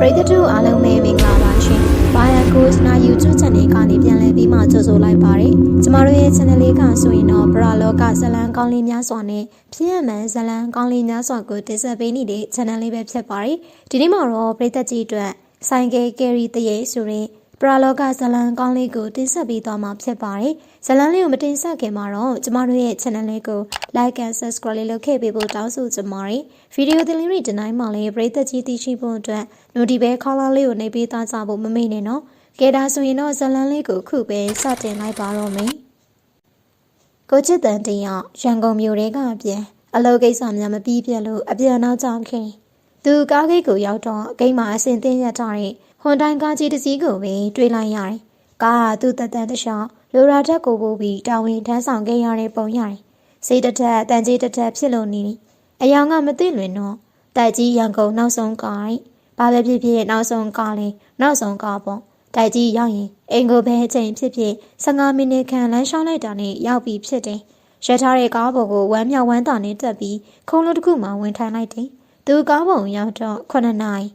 ပရိသတ်တို့အားလုံးပဲမင်္ဂလာပါရှင်။ Bayan Coach နာ YouTube Channel ကနေပြန်လည်ပြီးမှကြိုဆိုလိုက်ပါရစေ။ကျမတို့ရဲ့ channel လေးကဆိုရင်တော့ပရလောကဇလံကောင်းလေးများစွာနဲ့ဖြစ်ရမှန်ဇလံကောင်းလေးများစွာကိုတင်ဆက်ပေးနေတဲ့ channel လေးပဲဖြစ်ပါတယ်။ဒီနေ့မှာတော့ပရိသတ်ကြီးအတွက်ဆိုင်ကယ်ကယ်ရီတရေဆိုရင် ပရလောကဇလံကောင်းလေးကိုတင်ဆက်ပေးသွားမှာဖြစ်ပါတယ်။ဇလံလေးကိုမတင်ဆက်ခင်မှာတော့ကျမတို့ရဲ့ channel လေးကို like and subscribe လေးလုပ်ခဲ့ပေးဖို့တောင်းဆိုချင်ပါတယ်။ဗီဒီယိုသင်လေးတွေဒီတိုင်းမှာလည်းပရိသတ်ကြီးသိရှိဖို့အတွက် notification ခေါင်းလောင်းလေးကိုနှိပ်ပေးသားကြဖို့မမေ့နဲ့နော်။ကဲဒါဆိုရင်တော့ဇလံလေးကိုခုပဲစတင်လိုက်ပါတော့မယ်။ကိုချစ်တန်တင်ရောက်ရန်ကုန်မြို့ထဲကအပြန်အလုပ်ကိစ္စများမပြီးပြတ်လို့အပြန်နောက်ကြောင်ခင်သူကားဂိတ်ကိုရောက်တော့ဂိတ်မှာအစင်သင်းရထားတဲ့ ဟွန်တိုင်းကားကြီးတစ်စီးကိုပဲတွေ့လိုက်ရတယ်။ကားဟာသူ့တက်တန်တခြားလိုရာတက်ကိုပို့ပြီးတာဝန်ထမ်းဆောင်ခဲ့ရတဲ့ပုံရတယ်။စိတ်တစ်ထက်တန်ကြီးတစ်ထက်ဖြစ်လို့နေတယ်။အယောင်ကမသိလွင်တော့တိုက်ကြီးရန်ကုန်နောက်ဆုံးကား။ဘာပဲဖြစ်ဖြစ်နောက်ဆုံးကားလေးနောက်ဆုံးကားပေါ့။တိုက်ကြီးရောက်ရင်အိမ်ကိုပဲအချိန်ဖြစ်ဖြစ်15မိနစ်ခန့်လမ်းလျှောက်လိုက်တာနဲ့ရောက်ပြီးဖြစ်တယ်။ရထားတဲ့ကားပေါ်ကိုဝမ်းမြောက်ဝမ်းသာနဲ့တက်ပြီးခုံးလုံးတစ်ခုမှဝင်ထိုင်လိုက်တယ်။သူကားပေါ်ရောက်တော့9နာရီ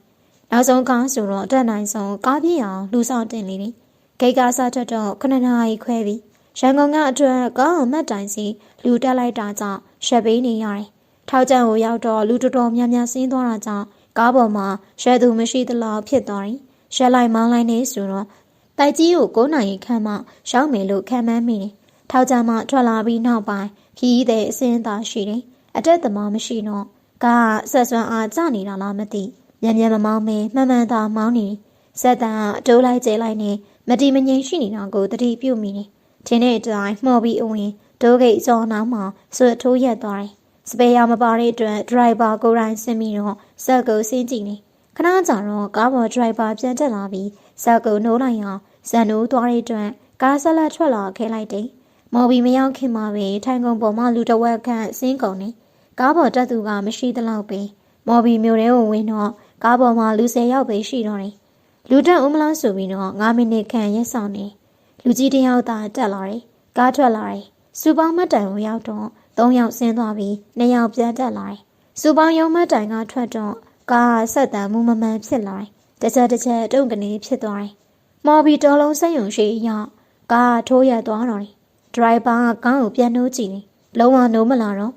နောက်ဆုံးကားဆိုတော့အတက်နိုင်ဆုံးကားပြေးအောင်လူဆောင်တင်နေတယ်။ဂိတ်ကားစားထွက်တော့9နာရီခွဲပြီ။ရန်ကုန်ကအတွက်ကားအောင်မှတ်တိုင်စီလူတက်လိုက်တာကြောင့်ရှက်ပေးနေရတယ်။ထောက်ကျန်ကိုရောက်တော့လူတော်တော်များများဆင်းသွားတာကြောင့်ကားပေါ်မှာရှက်သူမရှိသလောက်ဖြစ်သွားတယ်။ရှက်လိုက်မောင်းလိုက်နေဆိုတော့တိုက်ကြီးကို9နိုင်ခန့်မှရောက်မယ်လို့ခံမှန်းမိတယ်။ထောက်ကျန်မှထွက်လာပြီးနောက်ပိုင်းခီးတဲ့အစင်းသာရှိတယ်။အတက်သမားမရှိတော့ကားဆက်စွမ်းအားကျနေတာလားမသိ။ မြန်မြန်မမောင်းမဲမှန်မှန်သာမောင်းနေဆက်တန်ကအတိုးလိုက်ကျဲလိုက်နဲ့မတီမငိမ်ရှိနေတာကိုတတိပြုတ်မိနေ။ထင်းတဲ့အတိုင်းမှော်ပြီးအဝင်ဒိုးဂိတ်စောနောက်မှာဆွတ်ထိုးရက်သွားတယ်။စပယ်ယာမပါတဲ့အတွက်ဒရိုင်ဘာကိုယ်တိုင်ဆင်းပြီးတော့ဆက်ကိုဆင်းကြည့်နေ။ခဏကြာတော့ကားပေါ်ဒရိုင်ဘာပြန်တက်လာပြီးဆက်ကိုနိုးလိုက်အောင်ဇန်နိုးသွားတဲ့အတွက်ကားဆက်လက်ထွက်လာခဲလိုက်တယ်။မော်ဘီမရောက်ခင်မှာပဲထိုင်ကုန်ပေါ်မှာလူတစ်ဝက်ခန့်ဆင်းကုန်နေ။ကားပေါ်တက်သူကမရှိသလောက်ပဲ။မော်ဘီမျိုးထဲကိုဝင်တော့ ကားပေါ်မှာလူ၁၀ယောက်ပဲရှိတော့တယ်။လူတက်ဦးမလားဆိုပြီးတော့9မိနစ်ခန့်ရက်ဆောင်နေ။လူကြီးတယောက်သာတက်လာတယ်။ကားထွက်လာတယ်။စူပေါင်းမတ်တိုင်ကိုရောက်တော့၃ယောက်ဆင်းသွားပြီး၂ယောက်ပြန်တက်လာတယ်။စူပေါင်းရုံမတ်တိုင်ကထွက်တော့ကားဆက်တန်မှုမမှန်ဖြစ်လာတယ်။တစ်ချက်တစ်ချက်တုံကနေဖြစ်သွားတယ်။မော်ဘီတော်လုံးစိတ်ယုံရှိရောက်ကားထိုးရသွားတော့တယ်။ဒရိုင်ဘာကကားကိုပြန်နှိုးကြည့်တယ်။လုံးဝနိုးမလာတော့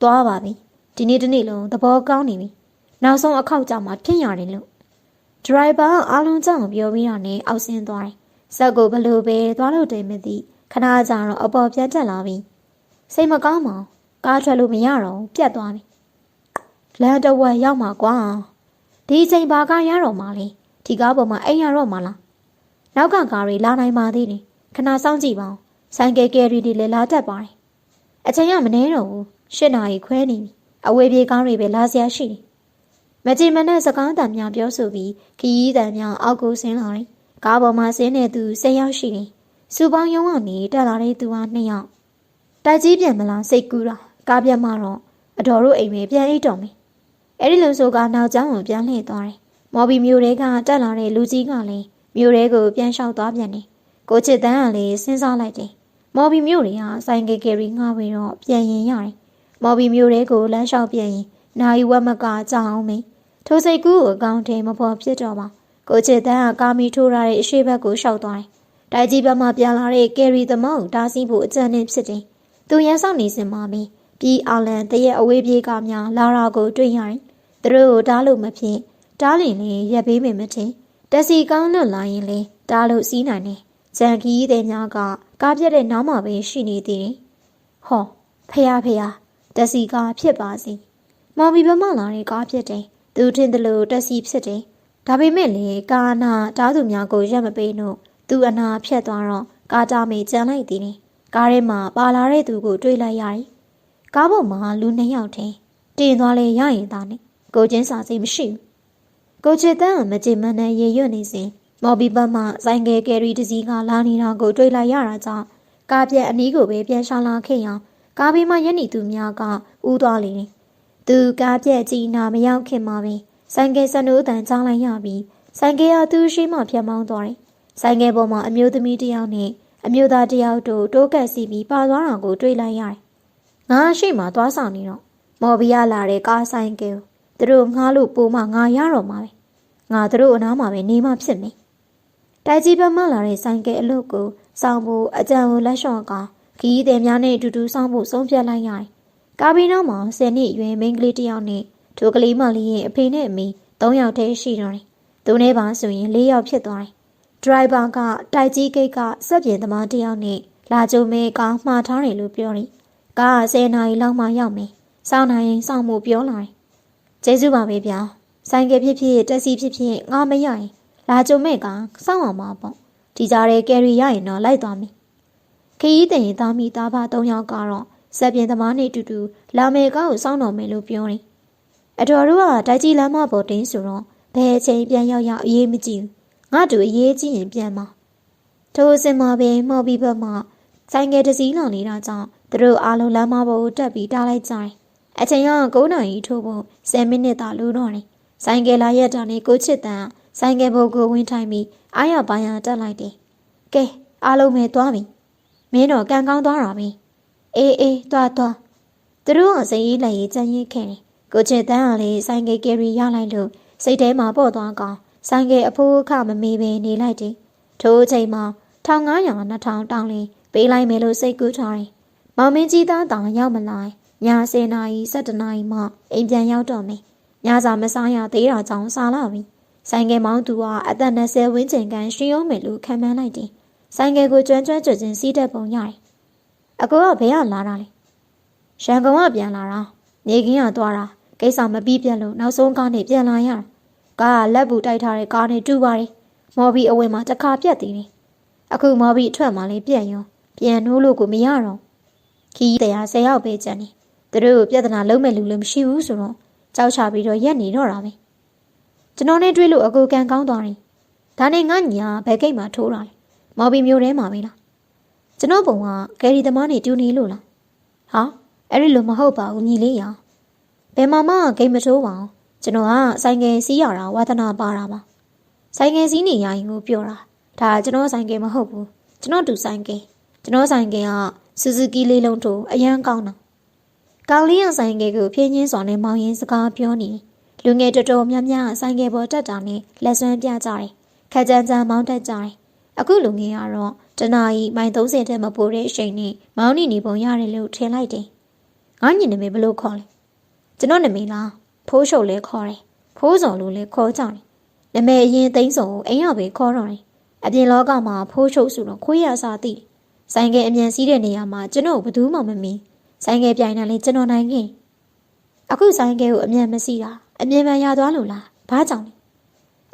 သွားပါပြီ။ဒီနေ့တနေ့လုံးသဘောကောင်းနေပြီ။ နောက်ဆုံးအခောက်ကြမှာဖြစ်ရတယ်လို့ဒရိုင်ဘာအားလုံးကြောင့်ပြောပြီးတော့နေအောက်ဆင်းသွားတယ်။ဇက်ကိုဘလို့ပဲသွားလို့တယ်မသိခဏကြာတော့အပေါ်ပြန်တက်လာပြီ။စိတ်မကောင်းပါဘူး။ကားထွက်လို့မရတော့ပြတ်သွားပြီ။လမ်းတဝက်ရောက်မှာကွာ။ဒီချိန်ဘာကားရတော့မှလဲ။ဒီကားပေါ်မှာအိမ်ရတော့မှလား။နောက်ကကားတွေလာနိုင်ပါသေးတယ်။ခဏစောင့်ကြည့်ပါဦး။ဆိုင်ကယ်ကယ်ရီတွေလည်းလာတတ်ပါတယ်။အချိန်ကမနှဲတော့ဘူး။၈နာရီခွဲနေပြီ။အဝေးပြေးကားတွေပဲလာစရာရှိတယ်။ မကြည်မနဲ့စကားတံများပြောဆိုပြီးခရီးတံများအောက်ကိုဆင်းလာတယ်။ကားပေါ်မှာဆင်းနေသူ၁၀ယောက်ရှိတယ်။စူပေါင်းရုံကနေတက်လာတဲ့သူက၂ယောက်။တိုက်ကြီးပြန်မလားစိတ်ကူးတာ။ကားပြတ်မှတော့အတော်တို့အိမ်ပဲပြန်အိတ်တော်မယ်။အဲ့ဒီလိုဆိုကနောက်ကျောင်းကိုပြန်လှည့်သွားတယ်။မော်ဘီမျိုးတွေကတက်လာတဲ့လူကြီးကလည်းမျိုးတွေကိုပြန်လျှောက်သွားပြန်တယ်။ကိုချစ်တန်းကလည်းစဉ်းစားလိုက်တယ်။မော်ဘီမျိုးတွေကဆိုင်ကယ်ကယ်ရီငှားပြီးတော့ပြန်ရင်ရတယ်။မော်ဘီမျိုးတွေကိုလမ်းလျှောက်ပြန်ရင်နိုင်ဝက်မကကြောက်အောင်မေး ထိုစိတ်ကူးကိုအကောင့်ထဲမပေါ်ဖြစ်တော့ပါကိုချစ်တန်းကကာမီထိုးရတဲ့အရှိဘက်ကိုရှောက်သွားတယ်။တိုက်ကြီးဘက်မှပြန်လာတဲ့ကယ်ရီသမောက်တားဆီးဖို့အကြံနဲ့ဖြစ်တယ်။သူရန်ဆောင်နေစင်မှာပဲပြီးအာလန်တရက်အဝေးပြေးကများလာရာကိုတွေ့ရတယ်။သူတို့ကိုတားလို့မဖြစ်တားလင်လေးရက်ပေးမယ်မထင်တက်စီကောင်းလွတ်လာရင်လေတားလို့စီးနိုင်တယ်။ဂျန်ကီးတဲ့များကကားပြက်တဲ့နောက်မှာပဲရှိနေသေးတယ်။ဟောဖះဖះတက်စီကားဖြစ်ပါစီ။မော်ဘီဘမလာတဲ့ကားဖြစ်တယ်။ သူထင်တယ်လို့တက်စီဖြစ်တယ်။ဒါပေမဲ့လေကာနာတားသူများကိုရက်မပေးလို့သူအနာဖြတ်သွားတော့ကာတာမေကြံလိုက်သေးတယ်။ကားထဲမှာပါလာတဲ့သူကိုတွေ့လိုက်ရတယ်။ကားပေါ်မှာလူနှစ်ယောက်ထင်းတင်သွားလေရရင်သားနဲ့ကိုချင်းစာစိတ်မရှိဘူး။ကိုချစ်တန်းမကြင်မနဲ့ရေရွတ်နေစဉ်မော်ဘီဘတ်မှဆိုင်ကယ်ကယ်ရီတစည်းကလာနေတာကိုတွေ့လိုက်ရတာကြောင့်ကားပြက်အနီးကိုပဲပြန်ရှောင်းလာခဲ့အောင်ကားဘေးမှာရက်နေသူများကဥသွားလေတယ်။ သူကားပြက်ကြီးနာမရောက်ခင်မှာပဲဆိုင်ကယ်စနိုးတန်ကြားလိုက်ရပြီးဆိုင်ကယ်ကသူ့ရှိမှဖြတ်မောင်းသွားတယ်။ဆိုင်ကယ်ပေါ်မှာအမျိုးသမီးတစ်ယောက်နဲ့အမျိုးသားတစ်ယောက်တို့တိုးကပ်စီပြီးပါသွားတာကိုတွေ့လိုက်ရတယ်။ငါရှိမှသွားဆောင်နေတော့မော်ဘီယာလာတဲ့ကားဆိုင်ကယ်သူတို့ငှားလို့ပိုးမှငါရတော့မှာပဲငါတို့အနားမှာပဲနေမှဖြစ်မယ်တိုက်ကြီးဘက်မှလာတဲ့ဆိုင်ကယ်အလုပ်ကိုစောင်းဖို့အကြံကိုလက်လျှော့ကခီးသည်များနဲ့အတူတူစောင်းဖို့ဆုံးဖြတ်လိုက်ရတယ် ကာဘီနောက်မှာ10နှစ်အရွယ်မိန်းကလေးတစ်ယောက်နဲ့ထိုကလေးမလေးရဲ့အဖေနဲ့အမေ3ယောက်တည်းရှိတော့တယ်သူနဲ့ပါဆိုရင်4ယောက်ဖြစ်သွားတယ်ဒရိုင်ဘာကတိုက်ကြီးဂိတ်ကစက်ပြင်သမားတစ်ယောက်နဲ့လာကြုံမဲကားမှားထားတယ်လို့ပြောတယ်ကား10နာရီလောက်မှရောက်မယ်စောင်းနိုင်ရင်စောင့်မှုပြောလာတယ်ကျေးဇူးပါပဲဗျာဆိုင်ကယ်ဖြစ်ဖြစ်တက်စီဖြစ်ဖြစ်ငါမရရင်လာကြုံမဲ့ကစောင့်အောင်ပါပေါ့ဒီကြားရဲကယ်ရီရရင်တော့လိုက်သွားမယ်ခရီးတင်ရင်သားမိသားဖ၃ယောက်ကတော့ စက်ပြင်သမားနဲ့အတူတူလာမယ်ကားကိုစောင့်တော်မယ်လို့ပြောတယ်အတော်တို့ကတိုက်ကြီးလမ်းမပေါ်တင်းဆိုတော့ဘယ်အချိန်ပြန်ရောက်ရောက်အေးမကြည့်ဘူးငါတို့အေးကြည့်ရင်ပြန်မှာထိုအစင်မှာပဲမော်ဘီဘက်မှဆိုင်ကယ်တစ်စီးလောင်နေတာကြောင့်သူတို့အားလုံးလမ်းမပေါ်ကိုတက်ပြီးတားလိုက်ကြတယ်အချိန်က9နာရီထိုးဖို့10မိနစ်သာလိုတော့တယ်ဆိုင်ကယ်လာရက်တာနဲ့ကိုချစ်တန်ဆိုင်ကယ်ဘုတ်ကိုဝင်ထိုင်ပြီးအားရပါရတက်လိုက်တယ်ကဲအားလုံးပဲသွားပြီမင်းတော့ကန်ကောင်းသွားတာပဲ အေးအေးသွားသွားသူတို့ကစိတ်အေးလိုက်ရေးကြမ်းရင်ခဲ့တယ်ကိုချစ်တန်းကလည်းဆိုင်ကယ်ကယ်ရီရလိုက်လို့စိတ်ထဲမှာပေါ့သွားကောင်ဆိုင်ကယ်အဖိုးအခမမေးပဲနေလိုက်တယ်ထိုအချိန်မှာ1500 2000တောင်းလေးပေးလိုက်မယ်လို့စိတ်ကူးထားတယ်မောင်မင်းကြီးသားတောင်ရောက်မလာည10နာရီ17နာရီမှအိမ်ပြန်ရောက်တော့မယ်ညစာမစားရသေးတာကြောင့်စားလာပြီဆိုင်ကယ်မောင်းသူကအသက်20ဝန်းကျင်ကန်ရှင်ရုံးမယ်လို့ခံမှန်းလိုက်တယ်ဆိုင်ကယ်ကိုကျွမ်းကျွမ်းကြွချင်းစီးတက်ပုံရတယ် အကိုကဘယ်ကလာတာလဲရန်ကုန်ကပြန်လာတာနေကင်းကသွားတာကိစ္စမပြီးပြတ်လို့နောက်ဆုံးကားနဲ့ပြန်လာရတာကားကလက်ဘူးတိုက်ထားတဲ့ကားနဲ့တူပါတယ်မော်ဘီအဝင်မှာတစ်ခါပြတ်သေးတယ်အခုမော်ဘီအထွက်မှလည်းပြတ်ရောပြန်နိုးလို့ကိုမရတော့ခီးတရား၁၀ယောက်ပဲကျန်တယ်သူတို့ကိုပြဿနာလုံးမဲ့လူလည်းမရှိဘူးဆိုတော့ကြောက်ချပြီးတော့ရက်နေတော့တာပဲကျွန်တော်နဲ့တွေ့လို့အကူကန်ကောင်းသွားတယ်ဒါနဲ့ငါညာဘယ်ကိတ်မှာထိုးတာလဲမော်ဘီမျိုးထဲမှာပဲလား ကျွန်တော်ပုံကကယ်ရီသမားနေတူနေလို့လားဟာအဲ့ဒီလိုမဟုတ်ပါဘူးညီလေးရဘယ်မှာမှဂိမ်းမထိုးပါဘူးကျွန်တော်ကဆိုင်ကယ်စီးရတာဝါသနာပါတာပါဆိုင်ကယ်စီးနေရရင်ကိုပြောတာဒါကျွန်တော်ဆိုင်ကယ်မဟုတ်ဘူးကျွန်တော်တူဆိုင်ကယ်ကျွန်တော်ဆိုင်ကယ်ကဆူဇူကီလေးလုံးထိုးအရန်ကောင်းတာကောင်လေးရဆိုင်ကယ်ကိုဖြင်းချင်းစွာနဲ့မောင်ရင်စကားပြောနေလူငယ်တော်တော်များများဆိုင်ကယ်ပေါ်တက်တာနဲ့လက်ဆွမ်းပြကြတယ်ခက်ကြမ်းကြမ်းမောင်းတက်ကြတယ်အခုလူငယ်ကတော့ တနာရီမိုင်30တက်မပိုတဲ့အချိန်နဲ့မောင်းနေနေပုံရတယ်လို့ထင်လိုက်တယ်ငါညီနမေဘလို့ခေါ်လဲကျွန်တော်နမေလားဖိုးရှုပ်လဲခေါ်တယ်ဖိုးစော်လို့လဲခေါ်ကြတယ်နမေအရင်သိန်းစုံကိုအိမ်ရပဲခေါ်တော့တယ်အပြင်လောကမှာဖိုးရှုပ်ဆိုတော့ခွေးရစားသိဆိုင်ကယ်အမြန်စီးတဲ့နေရာမှာကျွန်တော်ဘယ်သူမှမမီဆိုင်ကယ်ပြိုင်တာလဲကျွန်တော်နိုင်ခင်အခုဆိုင်ကယ်ကိုအမြန်မစီးတာအမြန်မှန်ရသွားလို့လားဘာကြောင့်လဲ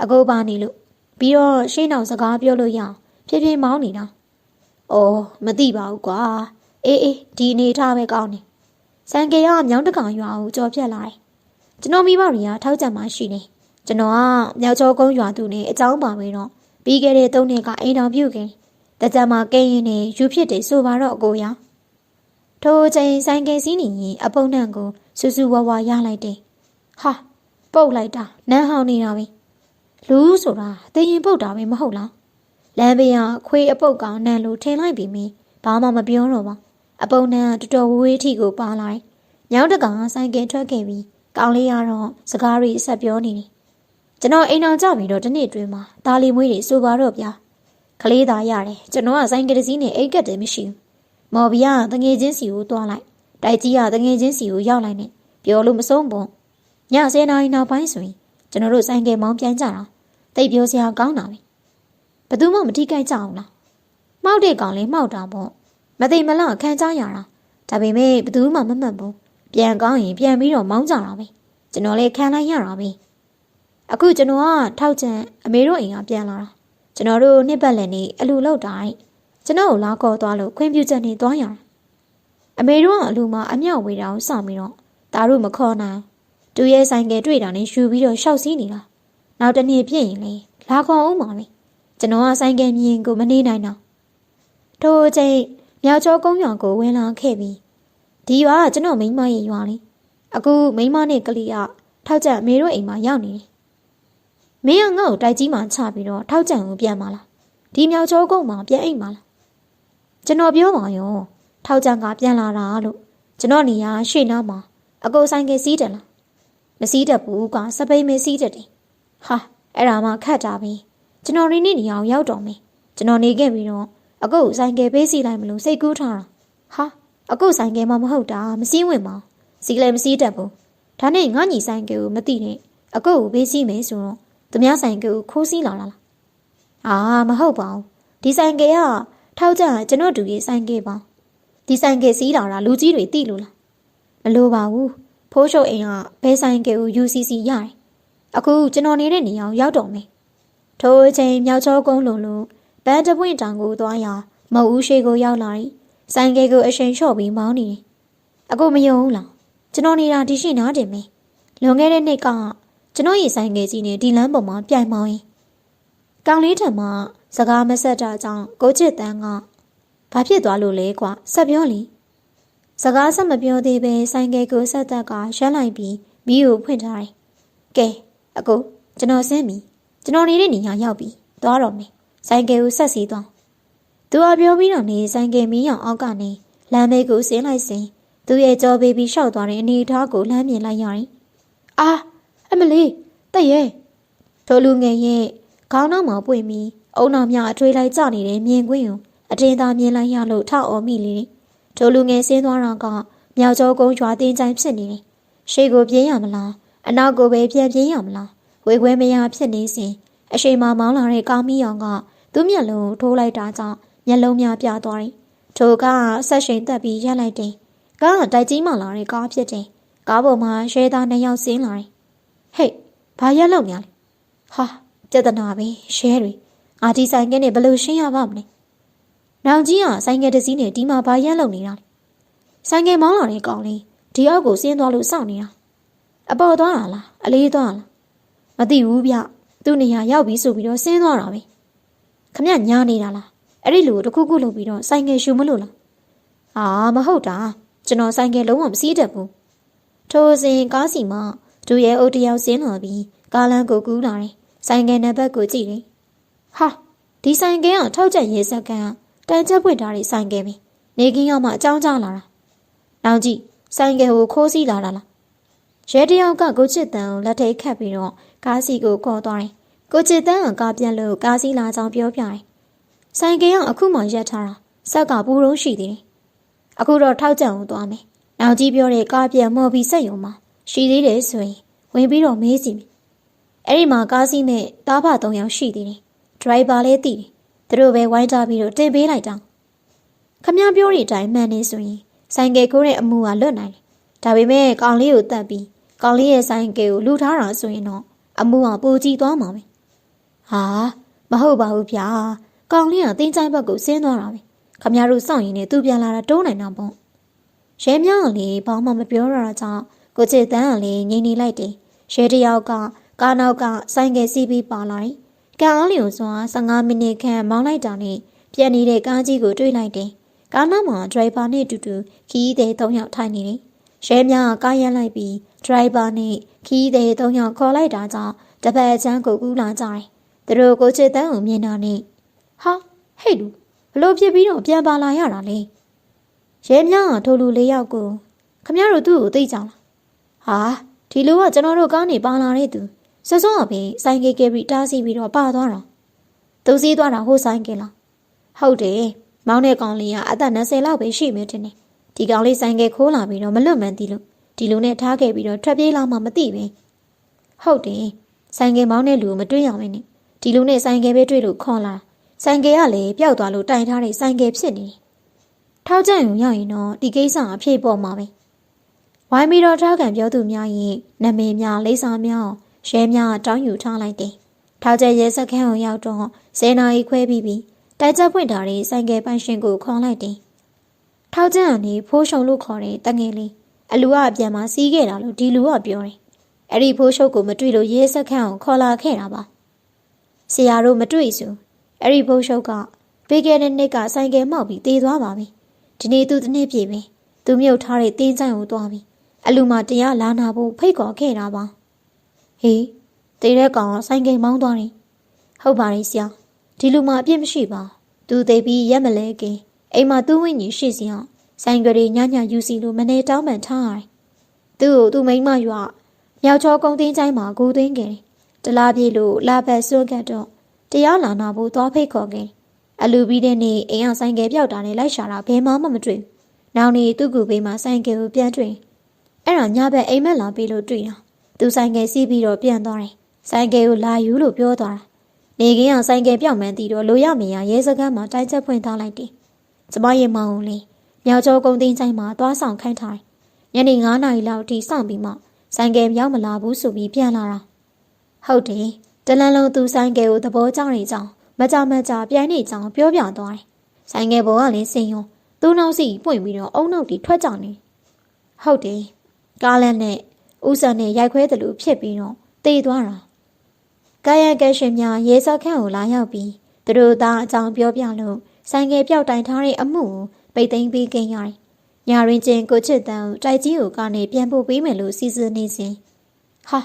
အကိုပါနေလို့ပြီးတော့ရှေ့နောက်စကားပြောလို့ရအောင် ဖြည်းဖြည်းမောင်းနေတော့။အော်မသိပါဘူးကွာ။အေးအေးဒီအနေထားပဲကောင်းနေ။စံကေရမြောင်းတကောင်ရွာကိုကြော်ဖြတ်လာတယ်။ကျွန်တော်မိဘတွေကထောက်ကြမှာရှိနေ။ကျွန်တော်ကမြောက်ချောကုန်းရွာသူနဲ့အကြောင်းပါပဲတော့။ပြီးခဲ့တဲ့သုံးနှစ်ကအိမ်တော်ပြုတ်ခင်တကြမှာကင်းရင်နေယူဖြစ်တယ်ဆိုပါတော့အကိုရ။ထိုချိန်ဆိုင်ကစီးနေရင်အပုံနှံကိုစူးစူးဝါဝါရလိုက်တယ်။ဟာပုတ်လိုက်တာနန်းဟောင်းနေတာပဲ။လူဆိုတာတင်ရင်ပုတ်တာပဲမဟုတ်လား လမ်းဘေးကခွေးအပုတ်ကောင်နန်းလိုထင်လိုက်ပြီးမင်းဘာမှမပြောတော့ပါအပုံနန်းကတော်တော်ဝေးထီကိုပါလိုက်ညောင်းတကောင်ဆိုင်ကင်ထွက်ခဲ့ပြီးကောင်လေးကတော့စကားတွေဆက်ပြောနေတယ်ကျွန်တော်အိမ်အောင်ကြပြီးတော့ဒီနေ့အတွင်းမှာဒါလီမွေးတွေဆိုပါတော့ဗျာကလေးသားရတယ်ကျွန်တော်ကဆိုင်ကယ်စီးနဲ့အိတ်ကတ်တယ်မရှိဘူးမော်ဘီကတငယ်ချင်းစီကိုတွားလိုက်တိုက်ကြီးကတငယ်ချင်းစီကိုရောက်လိုက်နဲ့ပြောလို့မဆုံးဘူးည10နာရီနောက်ပိုင်းဆိုရင်ကျွန်တော်တို့ဆိုင်ကယ်မောင်းပြန်ကြတာတိတ်ပြောစရာကောင်းတာပဲ ဘသူမှမထိခိုက်ကြအောင်လားမှောက်တဲ့ကောင်လေးမှောက်တာပေါ့မသိမလားခံကြရတာဒါပေမဲ့ဘသူမှမမှတ်ဘူးပြန်ကောင်းရင်ပြန်ပြီးတော့မောင်းကြတာပဲကျွန်တော်လည်းခံလိုက်ရတာပဲအခုကျွန်တော်ကထောက်ချံအမေတို့အိမ်ကပြန်လာတာကျွန်တော်တို့နှစ်ပတ်လည်နေအလူလောက်တိုင်းကျွန်တော်ကိုလာခေါ်သွားလို့ခွင့်ပြုချက်နေသွားရတာအမေတို့ကအလူမှာအမြောက်ဝေတာကိုစောင့်ပြီးတော့ဒါတို့မခေါ်နိုင်သူရဲ့ဆိုင်ကယ်တွေ့တာနဲ့ရှူပြီးတော့ရှောက်စီးနေတာနောက်တနေ့ပြည့်ရင်လေလာခေါ်အောင်ပါပဲ ကျွန်တော်ကဆိုင်ကယ်မြင်ကိုမနေနိုင်တော့ထို့အချိန်မြောက်ကျောကုန်းရွာကိုဝင်လာခဲ့ပြီးဒီရွာကကျွန်တော်မိမရဲ့ရွာလေအခုမိမနဲ့ကလေးကထောက်ကြံအမေတို့အိမ်မှာရောက်နေတယ်မင်းကငါ့ကိုတိုက်ကြီးမှချပြီးတော့ထောက်ကြံကိုပြန်มาလားဒီမြောက်ကျောကုန်းမှာပြန်အိမ်မှာလားကျွန်တော်ပြောပါရောထောက်ကြံကပြန်လာတာလို့ကျွန်တော်နေရရွှေနားမှာအကိုဆိုင်ကစီးတယ်လားမစီးတတ်ဘူးကစပိန်မစီးတတ်တယ်ဟာအဲ့ဒါမှခတ်တာပဲ ကျွန်တော်နေနေနေအောင်ရောက်တော့မယ်ကျွန်တော်နေခဲ့ပြီးတော့အကုတ်ဆိုင်ကယ်ပေးစီလိုက်မလို့စိတ်ကူးထားတာဟာအကုတ်ဆိုင်ကယ်မှမဟုတ်တာမစည်းဝင်ပါစီလည်းမစည်းတတ်ဘူးဒါနဲ့ငါညီဆိုင်ကယ်ကိုမသိနဲ့အကုတ်ကိုပေးစီမယ်ဆိုတော့သူများဆိုင်ကယ်ကိုခိုးစီလာလားအာမဟုတ်ပါဘူးဒီဆိုင်ကယ်ကထောက်ကြကျွန်တော်တူရေးဆိုင်ကယ်ပါဒီဆိုင်ကယ်စီးလာတာလူကြီးတွေသိလို့လားမလိုပါဘူးဖိုးရှုပ်အိမ်ကဘဲဆိုင်ကယ်ကို UCC ရတယ်အခုကျွန်တော်နေတဲ့နေရာကိုရောက်တော့မယ် ထိုအချိန်မြောက်ချောကုန်းလုံးလုံးဘန်တပွင့်တောင်ကိုသွားရာမဟုတ်ဦးရှိကိုရောက်လာတယ်ဆိုင်ကယ်ကိုအချိန်လျှော့ပြီးမောင်းနေတယ်အခုမယုံဘူးလားကျွန်တော်နေတာဒီရှိနာတင်မယ်လွန်ခဲ့တဲ့နှစ်ကကျွန်တော်ရေဆိုင်ငယ်ကြီးနဲ့ဒီလမ်းပေါ်မှာပြိုင်မောင်းရင်ကောင်လေးထံမှာစကားမဆက်တာကြောင့်ကိုချစ်တန်းကဘာဖြစ်သွားလို့လဲကွာဆက်ပြောလीစကားဆက်မပြောသေးပဲဆိုင်ကယ်ကိုဆက်သက်ကရက်လိုက်ပြီးမီးကိုဖွင့်ထားတယ်ကဲအကိုကျွန်တော်ဆင်းပြီ ကျွန်တော်နေတဲ့နေရာရောက်ပြီသွားတော့မယ်ဆိုင်ကယ်ကိုဆက်စီးသွားသူအပြောပြီးတော့နေဆိုင်ကယ်မီးရောင်အောက်ကနေလမ်းမေးကိုဆင်းလိုက်စဉ်သူရဲ့ကြောဘေးပြီးရှောက်သွားတဲ့အနေအထားကိုလှမ်းမြင်လိုက်ရတယ်အာအမလေးတက်ရဲ့ထိုလူငယ်ရဲ့ခေါင်းနောက်မှာပွင့်ပြီးအုံနောက်မြအထွေးလိုက်ကြနေတဲ့မြင်ကွင်းကိုအတင်းသားမြင်လိုက်ရလို့ထောက်အော်မိလေထိုလူငယ်ဆင်းသွားတော့ကမြောက်ကျောကုန်းရွာတင်းချိုင်ဖြစ်နေတယ်ရှေ့ကိုပြေးရမလားအနောက်ကိုပဲပြန်ပြေးရမလား ဝေခွဲမရဖြစ်နေစဉ်အရှိန်မမောင်းလာတဲ့ကောင်းမီအောင်ကသူ့မျက်လုံးထိုးလိုက်တာကြောင့်မျက်လုံးများပြသွားတယ်ထိုကဆက်ရှိန်တက်ပြီးရက်လိုက်တယ်ကားကတိုက်ကြီးမှလာတဲ့ကားဖြစ်တယ်ကားပေါ်မှာရဲသားနှစ်ယောက်ဆင်းလာတယ်ဟေ့ဘာရက်လောက်များလဲဟာပြဿနာပဲရဲတွေအာဒီဆိုင်ကနဲ့ဘယ်လိုရှင်းရပါမလဲနောင်ကြီးကဆိုင်ကတစ်စီးနဲ့ဒီမှာဘာရက်လောက်နေတာလဲဆိုင်ကမောင်းလာတဲ့ကောင်လေးဒီအောက်ကိုဆင်းသွားလို့စောင့်နေတာအပေါ်သွားတာလားအလေးသွားလား မသိဘူးဗျသူ့နေရာရောက်ပြီဆိုပြီးတော့ဆင်းသွားတာပဲခမညာနေတာလားအဲ့ဒီလူကိုတခုခုလုပ်ပြီးတော့ဆိုင်ကယ်ရှူမလို့လားအာမဟုတ်တာကျွန်တော်ဆိုင်ကယ်လုံးဝမစီးတတ်ဘူးထိုစဉ်ကားစီမဒူရဲအုပ်တယောက်ဆင်းလာပြီးကားလမ်းကိုကူးလာတယ်ဆိုင်ကယ်နံပါတ်ကိုကြည့်တယ်ဟာဒီဆိုင်ကယ်ကထောက်ချက်ရဲစကန်ကတန်ချက်ပွင့်ထားတဲ့ဆိုင်ကယ်ပဲနေကင်းကမှအကြောင်းကြားလာတာနောက်ကြည့်ဆိုင်ကယ်ကိုခိုးစီးလာတာလားရဲတယောက်ကကိုချစ်တန်ကိုလက်ထိတ်ခတ်ပြီးတော့ ကားစီကိုခေါ်သွားတယ်ကိုချစ်တန်ကကားပြက်လို့ကားစီးလာကြောင်းပြောပြတယ်ဆိုင်ကယ်ကအခုမှရက်ထားတာဆက်ကပူရုံးရှိသေးတယ်အခုတော့ထောက်ကြံအောင်သွားမယ်နောက်ကြီးပြောတဲ့ကားပြက်မော်ပြီးဆက်ယုံမှာရှိသေးတယ်ဆိုရင်ဝင်ပြီးတော့မေးစီမယ်အဲ့ဒီမှာကားစီးနဲ့တားဖသုံးယောက်ရှိသေးတယ်ဒရိုက်ဘာလည်းတည်တယ်သူတို့ပဲဝိုင်းထားပြီးတော့တင်ပေးလိုက်တာခမပြောတဲ့အတိုင်းမှန်နေဆိုရင်ဆိုင်ကယ်ကိုတဲ့အမှုကလွတ်နိုင်တယ်ဒါပေမဲ့ကောင်လေးကိုတတ်ပြီးကောင်လေးရဲ့ဆိုင်ကယ်ကိုလူထားတာဆိုရင်တော့ အမှုကပိုကြီးသွားမှာပဲဟာမဟုတ်ပါဘူးဗျာကောင်လေးကတင်းချိုင်းဘက်ကိုဆင်းသွားတာပဲခမတို့စောင့်ရင်လည်းသူပြန်လာတာတိုးနိုင်တာပေါ့ရဲမြောင်ကလေးဘာမှမပြောရတာကြောင့်ကိုချစ်တန်းကလေးငြိမ်နေလိုက်တယ်ရဲတယောက်ကကားနောက်ကဆိုင်ကယ်စီးပြီးပါလာတယ်ကံအားလျော်စွာ15မိနစ်ခန့်မောင်းလိုက်တာနဲ့ပြက်နေတဲ့ကားကြီးကိုတွေ့လိုက်တယ်ကားနောက်မှာဒရိုင်ဘာနဲ့အတူတူခီးသည်၃ယောက်ထိုင်နေတယ် ရဲများကားရမ်းလိုက်ပြီးဒရိုင်ဘာနဲ့ခီးသည်၃ယောက်ခေါ်လိုက်တာကြောင့်တပတ်ချမ်းကိုကူးလာကြတယ်သူတို့ကိုချစ်တန်းကိုမြင်တာနဲ့ဟာဟဲ့လူဘလို့ဖြစ်ပြီးတော့ပြန်ပါလာရတာလဲရဲမြကထိုလူလေးယောက်ကိုခမရတို့သူ့ကိုသိကြလားဟာဒီလူကကျွန်တော်တို့ကားနေပါလာတဲ့သူစစောကပဲဆိုင်ကယ်ကယ်ပြီးတားစီပြီးတော့ပါသွားတာသူစည်းသွားတာဟိုဆိုင်ကယ်လားဟုတ်တယ်မောင်းတဲ့ကောင်လေးကအသက်20လောက်ပဲရှိမယ်ထင်တယ် ဒီကောင်လေးဆိုင်ကယ်ခိုးလာပြီးတော့မလွတ်မှန်သေးလို့ဒီလူနဲ့ထားခဲ့ပြီးတော့ထွက်ပြေးလာမှမသိပဲဟုတ်တယ်ဆိုင်ကယ်မောင်းတဲ့လူကိုမတွေ့ရမင်းနဲ့ဒီလူနဲ့ဆိုင်ကယ်ပဲတွေ့လို့ခေါ်လာဆိုင်ကယ်ကလည်းပျောက်သွားလို့တိုင်ထားတဲ့ဆိုင်ကယ်ဖြစ်နေတယ်။ထောက်ကြံုံရောက်ရင်တော့ဒီကိစ္စအဖြစ်ပေါ်မှာပဲ။ဝိုင်းပြီးတော့ထောက်ခံပြောသူများရင်နမည်များလိမ့်စာများရဲများတောင်းယူထားလိုက်တယ်။ထောက်ကျရဲစခန်းကိုရောက်တော့ဇေနာကြီးခွဲပြီးပြီးတိုက်ချက်ပွင့်ထားတဲ့ဆိုင်ကယ်ပိုင်ရှင်ကိုခေါ်လိုက်တယ်။ ထောက်ကျကနေဖိုးရှုံလို့ခေါ်တဲ့တငယ်လေးအလူကအပြန်มาစီးခဲ့တာလို့ဒီလူကပြောတယ်။အဲ့ဒီဖိုးရှုပ်ကိုမတွေ့လို့ရဲစခန်းကိုခေါ်လာခဲ့တာပါ။ဆရာတို့မတွေ့စုအဲ့ဒီဘုတ်ရှုပ်ကပေးခဲ့တဲ့နှစ်ကဆိုင်ကယ်မှောက်ပြီးတေးသွားပါပြီဒီနေ့သူတစ်နေ့ပြည့်ပြီသူမြုပ်ထားတဲ့တင်းဆိုင်ကိုသွားပြီအလူမတရားလာနာဖို့ဖိတ်ခေါ်ခဲ့တာပါဟေးတေးတဲ့ကောင်ကဆိုင်ကယ်မောင်းသွားတယ်ဟုတ်ပါတယ်ဆရာဒီလူမအပြစ်မရှိပါသူသိပြီးရက်မလဲကင်း အိမ်မှာသူ့ဝိညာဉ်ရှိစီအောင်ဆိုင်ကလေးညညယူစီလို့မနေတောင်းပန်ထားရတယ်သူ့ကိုသူ့မိန်းမရွာမြောက်ချောကုန်းတင်းချိုင်းမှာဂူသွင်းခဲ့တယ်တတလားပြေလို့လာဘက်စွန့်ကတ်တော့တရားလာနာဖို့သွားဖိတ်ခေါ်ခင်အလူပြီးတဲ့နေ့အိမ်အောင်ဆိုင်ကယ်ပြောက်တာနဲ့လိုက်ရှာတာဘယ်မှမတွေ့ဘူး။နောက်နေ့သူ့ကူပေးမှဆိုင်ကယ်ကိုပြန်တွေ့အဲ့ဒါညဘက်အိမ်မက်လာပြီးလို့တွေ့တာသူဆိုင်ကယ်စီးပြီးတော့ပြန်သွားတယ်ဆိုင်ကယ်ကိုလာယူလို့ပြောသွားတာနေကင်းအောင်ဆိုင်ကယ်ပြောက်မှန်းတီတော့လိုရမရရဲစခန်းမှာတိုက်ချက်ဖွင့်ထားလိုက်တယ် ကျမရဲ့မောင်လေးမြောက်ကျောကုန်းသိန်းချိုင်းမှာသွားဆောင်ခိုင်းထားတယ်ညနေ9နာရီလောက်ထိစောင့်ပြီးမှဆိုင်ကယ်ရောက်မလာဘူးဆိုပြီးပြန်လာတာဟုတ်တယ်တလန်းလုံးသူဆိုင်ကယ်ကိုသဘောကျနေကြောင်းမကြမကြပြိုင်းနေကြောင်းပြောပြသွားတယ်ဆိုင်ကယ်ပေါ်ကလည်းစင်ယုံသူ့နောက်စီပွင့်ပြီးတော့အုံနောက်တီထွက်ကြနေဟုတ်တယ်ကားလက်နဲ့ဥဆန်နဲ့ရိုက်ခွဲတယ်လို့ဖြစ်ပြီးတော့တေသွားတာကာယကဲရှင်များရဲစခန်းကိုလာရောက်ပြီးသူတို့သားအကြောင်းပြောပြလို့ ဆိုင်ကယ်ပြောက်တိုင်ထားတဲ့အမှုကိုပိတ်သိမ်းပေးခင်ရတယ်။ညာရင်ချင်းကိုချစ်တန်ကိုတိုက်ကြီးကိုကနေပြန်ပို့ပေးမယ်လို့စီစဉ်နေစဉ်ဟာ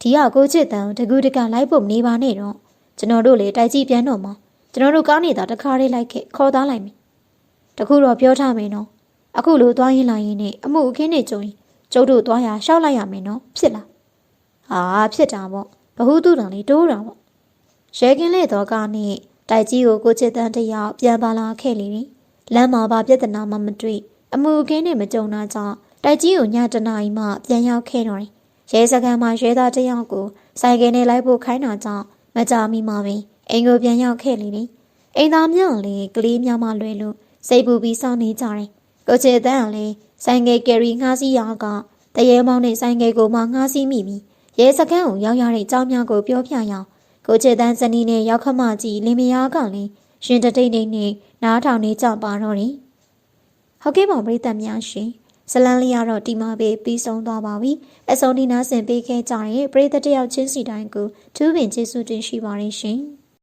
ဒီကကိုချစ်တန်ကိုတကူတကလိုက်ဖို့မနေပါနဲ့တော့ကျွန်တော်တို့လေတိုက်ကြီးပြန်တော့မှာကျွန်တော်တို့ကားနေတာတခါလေးလိုက်ခဲ့ခေါ်သားလိုက်မယ်။တခုတော့ပြောထားမယ်နော်။အခုလိုသွားရင်လာရင်နဲ့အမှုအခင်းနေကြုံရင်ကျုပ်တို့သွားရရှောက်လိုက်ရမယ်နော်ဖြစ်လားဟာဖြစ်တာပေါ့ဘဟုတုတံလေးတိုးတာပေါ့ရဲကင်းလေတော့ကနဲ့ တိုက်ကြီးကိုကိုချစ်တန်းတယောက်ပြန်ပါလာခဲ့လေတယ်လမ်းမှာဘာပြဿနာမှမတွေ့အမှုအခင်းနဲ့မကြုံတာကြောင့်တိုက်ကြီးကိုညတနာရီမှပြန်ရောက်ခဲ့တော့တယ်ရဲစခန်းမှာရဲသားတယောက်ကိုစိုက်ကယ်နဲ့လိုက်ဖို့ခိုင်းတာကြောင့်မကြမီမှာပင်အိမ်ကိုပြန်ရောက်ခဲ့လေတယ်အိမ်သားများလည်းကလေးများမှလွယ်လို့စိတ်ပူပြီးစောင့်နေကြတယ်ကိုချစ်တန်းကလည်းဆိုင်ငယ်ကယ်ရီငှားစီးရာကတရေမောင်းနဲ့ဆိုင်ငယ်ကိုမှငှားစီးမိပြီးရဲစခန်းကိုရောက်ရတဲ့အကြောင်းများကိုပြောပြရအောင် ကိုချေတန်းဇနီးနဲ့ရောက်ခမကြီးလင်မယားကလည်းရှင်တတိတ်နေနဲ့နားထောင်နေကြပါတော့တယ်။ဟုတ်ကဲ့ပါပရိသတ်များရှင်ဇလန်လေးကတော့ဒီမှာပဲပြီးဆုံးသွားပါပြီ။အဆုံးဒီနာဆင်ပေးခဲ့ကြတဲ့ပရိသတ်တယောက်ချင်းစီတိုင်းကိုထူးပင်ကျေးဇူးတင်ရှိပါတယ်ရှင်။